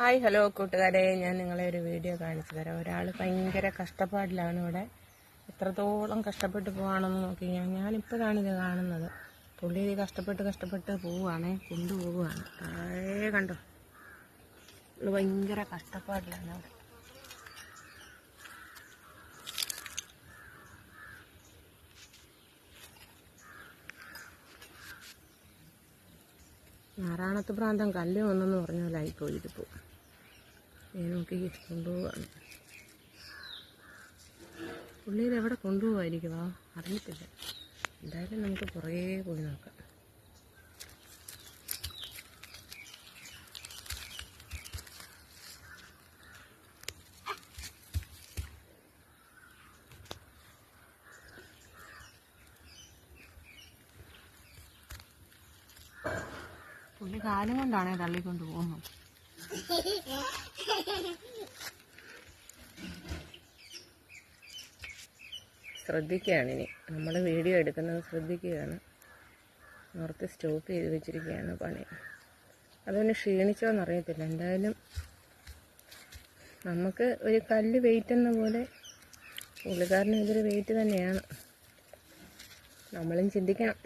Hi hello കൂട്ടുകാരെ. ഞാൻ നിങ്ങളെ ഒരു വീഡിയോ കാണിച്ചു തരാം. ഒരാൾ ഭയങ്കര കഷ്ടപ്പാടിലാണ് ഇവിടെ. എത്രത്തോളം കഷ്ടപ്പെട്ട് പോവാണെന്ന് നോക്കി ഞാൻ ഞാനിപ്പോഴാണ് ഇത് കാണുന്നത്. പുള്ളി ഇത് കഷ്ടപ്പെട്ട് കഷ്ടപ്പെട്ട് പോവുകയാണേ കൊണ്ടുപോവുകയാണ് താഴെ കണ്ടോ? പുള്ളി ഭയങ്കര കഷ്ടപ്പാടിലാണ് അവിടെ. നാരായണത്ത് പ്രാന്തം കല്ല് വന്നെന്ന് പറഞ്ഞ പോലെ ആയിപ്പോയി ഇതിപ്പോൾ നോക്കി കൊണ്ടുപോവാണ് പുള്ളിയിൽ എവിടെ എവിടെ കൊണ്ടുപോകായിരിക്കുമോ അറിയത്തില്ല. എന്തായാലും നമുക്ക് കുറേ പോയി നോക്കാം. പുള്ളി കാലം കൊണ്ടാണേ തള്ളിക്കൊണ്ട് പോകുന്നത്. ശ്രദ്ധിക്കുകയാണ് ഇനി. നമ്മൾ വീഡിയോ എടുക്കുന്നത് ശ്രദ്ധിക്കുകയാണ്. ഓർത്ത് സ്റ്റോപ്പ് ചെയ്ത് വെച്ചിരിക്കുകയാണ് പണി. അതൊന്ന് ക്ഷീണിച്ചോന്നറിയത്തില്ല. എന്തായാലും നമുക്ക് ഒരു കല്ല് വെയിറ്റ് എന്ന പോലെ പുള്ളിക്കാരന് ഇതൊരു വെയിറ്റ് തന്നെയാണ്. നമ്മളും ചിന്തിക്കണം.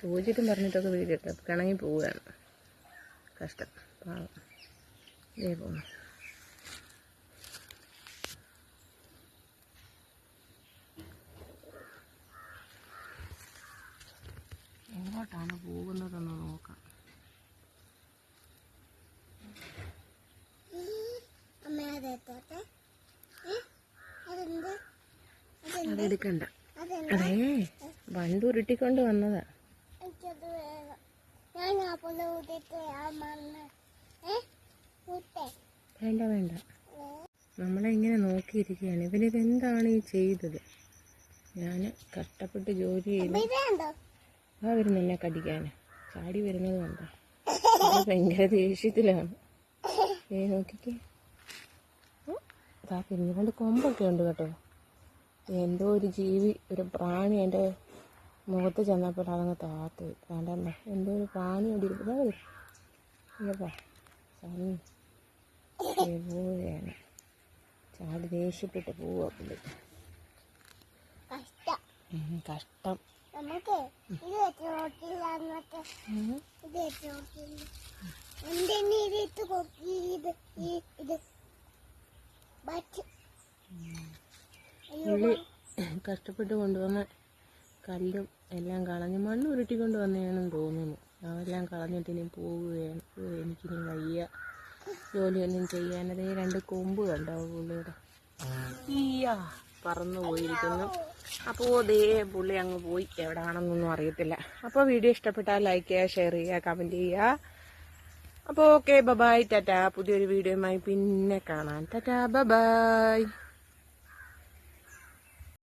ചോദിച്ചിട്ടും പറഞ്ഞിട്ടൊക്കെ വീഡിയോ എടുക്കാം കിണങ്ങി പോവുകയാണ്. കഷ്ടം. പാവം. ഇതേ പോകുന്നു എങ്ങോട്ടാണ് പോകുന്നതെന്ന് നോക്കാം. അതെടുക്കണ്ട. അതേ. വണ്ട് ഉരുട്ടിക്കൊണ്ട് വന്നതാ എനിക്കത് വേണം ഞാൻ ആ പോലെ ഊട്ടിട്ട് ആ മണ്ണ് ഏ ഊട്ടെ വേണ്ട വേണ്ട. നമ്മളെ ഇങ്ങനെ നോക്കിയിരിക്കുകയാണ്? ഇവനിത് എന്താണ് ഈ ചെയ്തത്? ഞാൻ കഷ്ടപ്പെട്ട് ജോലി ചെയ്ത്. ആ വരുന്നില്ല എന്നെ കടിക്കാൻ. ചാടി വരുന്നത് കണ്ടോ? ഭയങ്കര ദേഷ്യത്തിലാണ്. ഏ നോക്കിക്കേ. പിന്നെ കൊമ്പൊക്കെ ഉണ്ട് കേട്ടോ. എന്തോ ഒരു ജീവി ഒരു പ്രാണി എന്റെ മുഖത്ത് ചെന്നപ്പോൾ അതങ്ങ് താത്തു. വേണ്ടല്ലോ എന്തോ ഒരു പാനി സണ്ണി പോവുകയാണ് ചാടി ദേഷ്യപ്പെട്ട് പോവുക പുള്ളി. കഷ്ടം. നമുക്ക് പുള്ളി കഷ്ടപ്പെട്ട് കൊണ്ടുവന്ന കല്ലും എല്ലാം കളഞ്ഞ് മണ്ണ് ഉരുട്ടിക്കൊണ്ട് വന്നതാണെന്ന് തോന്നുന്നു. അതെല്ലാം കളഞ്ഞിട്ട് ഇനി പോവുകയാണ്. എനിക്കിനി വയ്യ. ജോലിയൊന്നും ചെയ്യാനതേ രണ്ട് കൊമ്പ് കണ്ടോ പുള്ളിയുടെ? ഈയാ പറന്നു പോയിരിക്കുന്നു. അപ്പോൾ ദേ പുള്ളി അങ്ങ് പോയി. എവിടെയാണെന്നൊന്നും അറിയത്തില്ല. അപ്പോൾ വീഡിയോ ഇഷ്ടപ്പെട്ടാൽ ലൈക്ക് ചെയ്യുക ഷെയർ ചെയ്യുക കമന്റ് ചെയ്യുക. അപ്പോൾ ഓക്കെ ബബായ് ടാറ്റാ. പുതിയൊരു വീഡിയോയുമായി പിന്നെ കാണാം. ടാറ്റാ ബബായ്